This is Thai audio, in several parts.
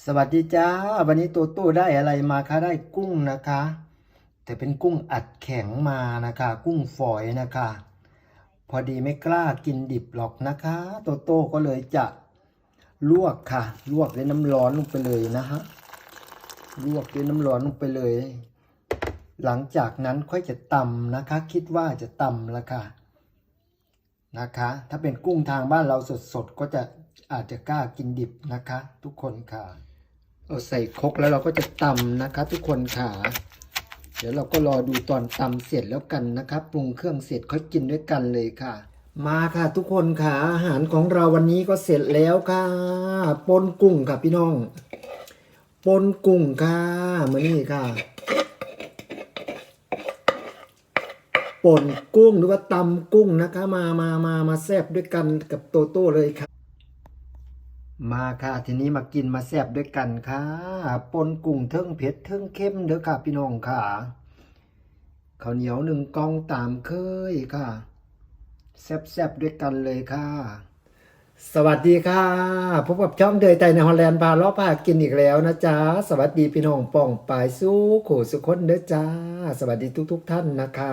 สวัสดีจ้า วันนี้ตัวตู้ได้อะไรมาคะได้กุ้งนะคะ แต่เป็นกุ้งอัดแข็งมานะคะ กุ้งฝอยนะคะ พอดีไม่กล้ากินดิบหรอกนะคะโตโต้ก็เลยจะลวกค่ะ ลวกด้วยน้ำร้อนลงไปเลยนะฮะลวกด้วยน้ำร้อนลงไปเลย หลังจากนั้นค่อยจะตำนะคะ คิดว่าจะตำล้วค่ะนะคะ ถ้าเป็นกุ้งทางบ้านเราสดๆก็จะ อาจจะกล้ากินดิบนะคะ ทุกคนค่ะ เอาใส่คกแล้วเราก็จะตำนะคะ ทุกคนค่ะ เดี๋ยวเราก็รอดูตอนตำเสร็จแล้วกันนะครับปรุงเครื่องเสร็จค่อยกินด้วยกันเลยค่ะ มาค่ะ ทุกคนค่ะอาหารของเราวันนี้ก็เสร็จแล้วค่ะปนกุ้งค่ะพี่น้องปนกุ้งค่ะมือนนี่ค่ะป่นกุ้งหรือว่าตำกุ้งนะคะ มามามามาแซบด้วยกันกับโตโต้เลยค่ะ มาค่ะทีนี้มากินมาแซบด้วยกันค่ะปนกุ้งเทิงเผ็ดเทิงเข้มเด้อค่ะ พี่น้องค่ะข้าวเหนียวหนึ่งกองตามเคยค่ะ แซบๆด้วยกันเลยค่ะ สวัสดีค่ะพบกับช่องเดยไตในฮอลแลนด์พาล้อพากินอีกแล้วนะจ๊ะสวัสดีพี่น้องป่องปายสู้ขู่สุคนเด้อจ้า สวัสดีทุก ๆทท่านนะคะ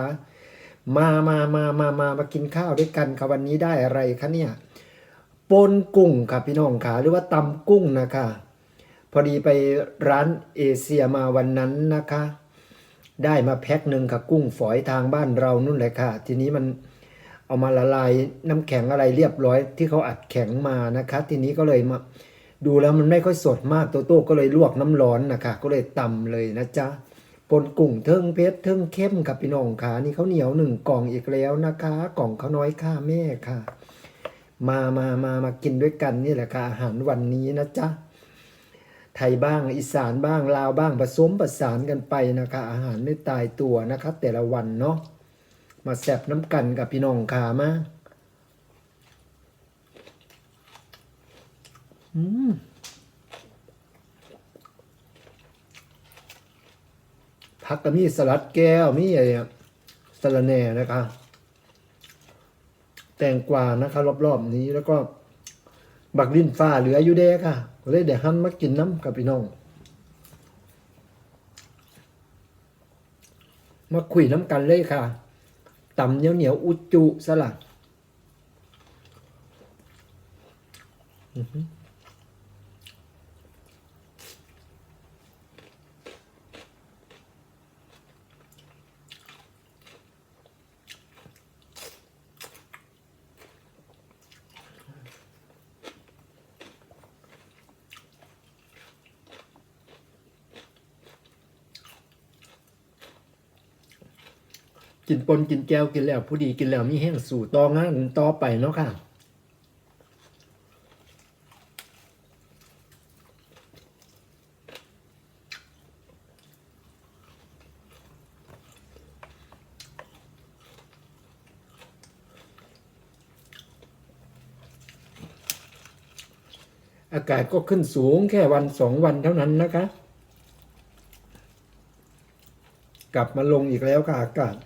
มามามามามามากินข้าวด้วยกันค่ะวันนี้ได้อะไรคะเนี่ย ปนกุ้งค่ะพี่น้องค่ะหรือว่าตำกุ้งนะคะ พอดีไปร้านเอเชียมาวันนั้นนะคะ ได้มาแพ็คหนึ่งค่ะกุ้งฝอยทางบ้านเรานู่นแหละค่ะ ทีนี้มันเอามาละลายน้ำแข็งอะไรเรียบร้อย ที่เขาอัดแข็งมานะคะ ทีนี้ก็เลยมาดูแล้วมันไม่ค่อยสดมากโตโต้ก็เลยลวกน้ำร้อนนะคะ ก็เลยตำเลยนะจ๊ะปนกุ้งเทิงเพชรเทิงเข้มกับพี่น้องค่ะนี่เขาเหนียวหนึ่งกล่องอีกแล้วนะคะ กล่องเขาน้อยค่าแม่ค่ะ มามามามากินด้วยกันนี่แหละค่ะอาหารวันนี้นะจ๊ะไทยบ้างอีสานบ้างลาวบ้างผสมผสานกันไปนะคะ อาหารไม่ตายตัวนะคะแต่ละวันเนาะมาแซบน้ำกันกับพี่น้องขามาอืมผักก็มีสลัดแก้วมีอะไรสะระแหน่นะคะ แตงกวานะคะรอบๆนี้แล้วก็บักลิ้นฟ้าเหลืออยู่เด้ค่ะก็เลยเดี๋ยวหันมากินน้ำกับพี่น้อง มาคุยน้ำกันเลยค่ะตำเหนียวเหนียวอุจจุสลัดอื้ กินปนกินแก้วกินแล้วผู้ดีกินแล้วมีแห้งสู่ต่องานต่อไปเนาะค่ะอากาศก็ขึ้นสูงแค่วันสองวันเท่านั้นนะคะ กลับมาลงอีกแล้วค่ะอากาศ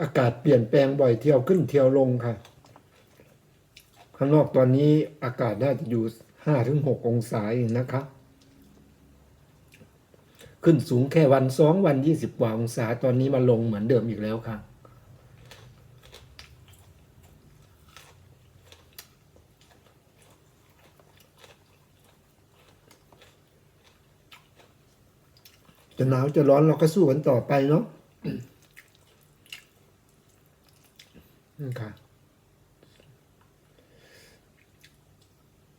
อากาศเปลี่ยนแปลงบ่อยเที่ยวขึ้นเที่ยวลงค่ะ ข้างนอกตอนนี้อากาศน่าจะอยู่ห้าถึงหกองศาเองนะคะ ขึ้นสูงแค่วันสองวันยี่สิบกว่าองศาตอนนี้มาลงเหมือนเดิมอีกแล้วค่ะจะหนาวจะร้อนเราก็สู้กันต่อไปเนาะ นี่ค่ะ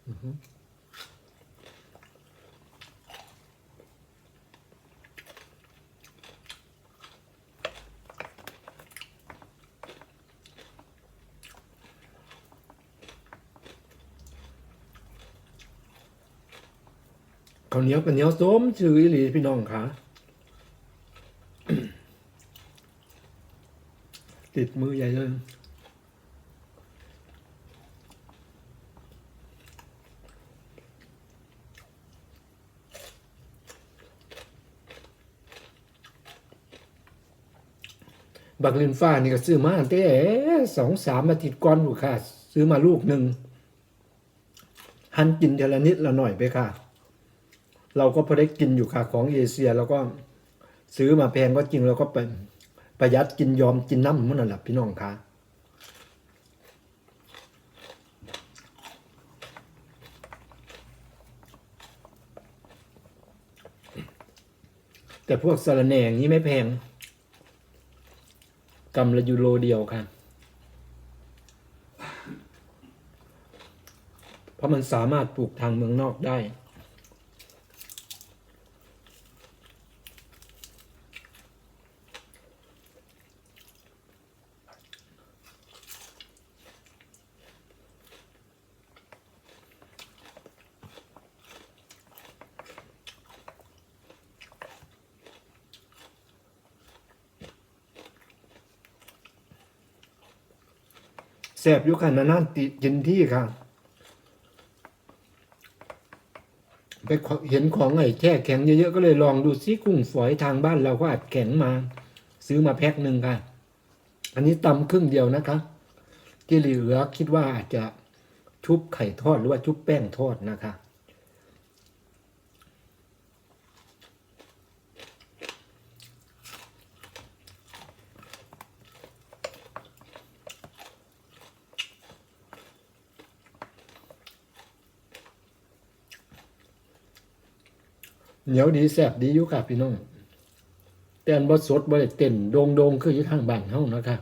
อือฮึข้าวเหนียวกับเหนียวส้มชื่ออีหลีพี่น้องคะติดมือใหญ่เลย บักลินฟ้านี่ก็ซื้อมาตั้งแต่สองสามอาทิตย์ก่อนอยู่ค่ะ ซื้อมาลูกหนึ่งหันกินเทละนิดละหน่อยไปค่ะ เราก็พอได้กินอยู่ค่ะของเอเชียแล้วก็ซื้อมาแพงก็จริงแล้วก็ไปประหยัดกินยอมกินน้ำมันนั่นแหละพี่น้องค่ะแต่พวกสารแหน่งนี้ไม่แพง กำละยูโรเดียวค่ะ เพราะมันสามารถปลูกทางเมืองนอกได้ แสบอยู่ค่ะนานๆติกินที่ค่ะไปเห็นของไอ้แช่แข็งเยอะๆก็เลยลองดูซิกุ้งฝอยทางบ้านเราก็อัดแข็งมา ซื้อมาแพ็คหนึ่งค่ะ อันนี้ตำครึ่งเดียวนะคะที่เหลือคิดว่าอาจจะชุบไข่ทอดหรือว่าชุบแป้งทอดนะคะ เหนียวดีแซ่บดีอยู่ค่ะพี่น้องแต่นบ่สดบ่ได้เต้นโดงโดงๆคืออยู่ทางบ้านเฮานะคะ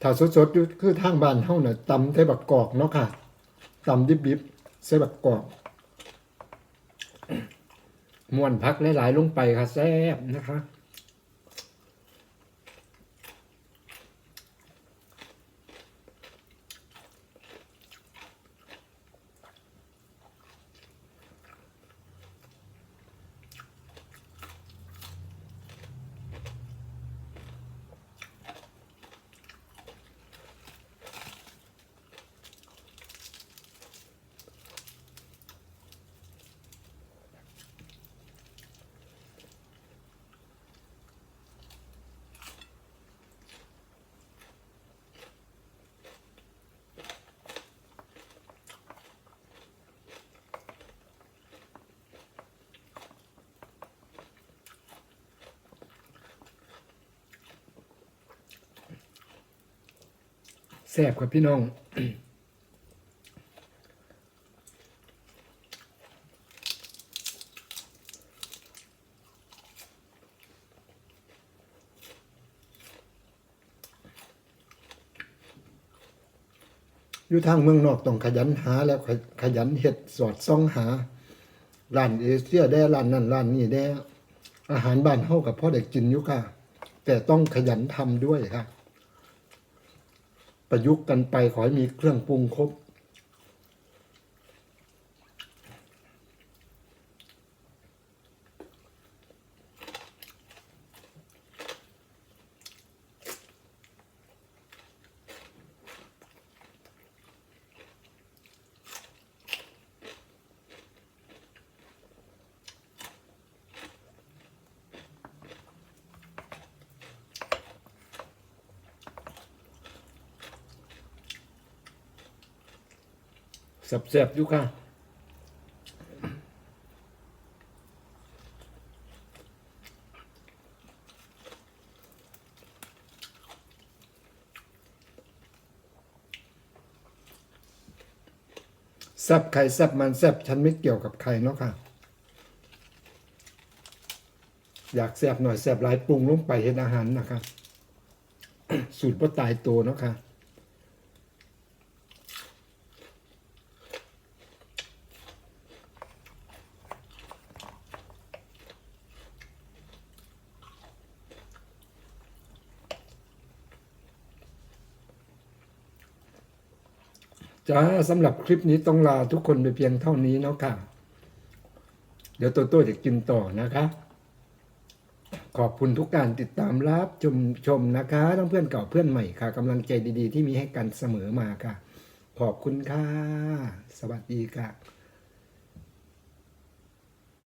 ถ้าสดๆอยู่คือทางบ้านเฮาน่ะตำใส่บักกอกเนาะค่ะตำดิบๆใส่บักกอกม่วนพักหลายๆลงไปค่ะแซ่บนะคะ ซ่บครับพี่น้องอยู่ทางเมืองนอกต้องขยันหาแล้วขยันเห็ดสอดซ่องหาร้านเอเชียได้ร้านนั่นร้านนี้ได้อาหารบ้านเฮากับพ่อได้กินอยู่ค่ะ แต่ต้องขยันทำด้วยค่ะ ประยุกต์กันไปขอให้มีเครื่องปรุงครบ แซ่บอยู่ค่ะแซบไข่แซบมันแซบฉันไม่เกี่ยวกับใครเนาะค่ะ อยากแซบหน่อยแซบหลายปรุงลงไปเห็นอาหารนะคะ สูตรพ่อตายตัวเนาะค่ะ จ้าสำหรับคลิปนี้ต้องลาทุกคนไปเพียงเท่านี้เนาะค่ะ เดี๋ยวโตโต้จะกินต่อนะคะ ขอบคุณทุกการติดตามรับชมชมนะคะทั้งเพื่อนเก่าเพื่อนใหม่ค่ะกำลังใจดีๆ ที่มีให้กันเสมอมาค่ะ ขอบคุณค่ะ สวัสดีค่ะ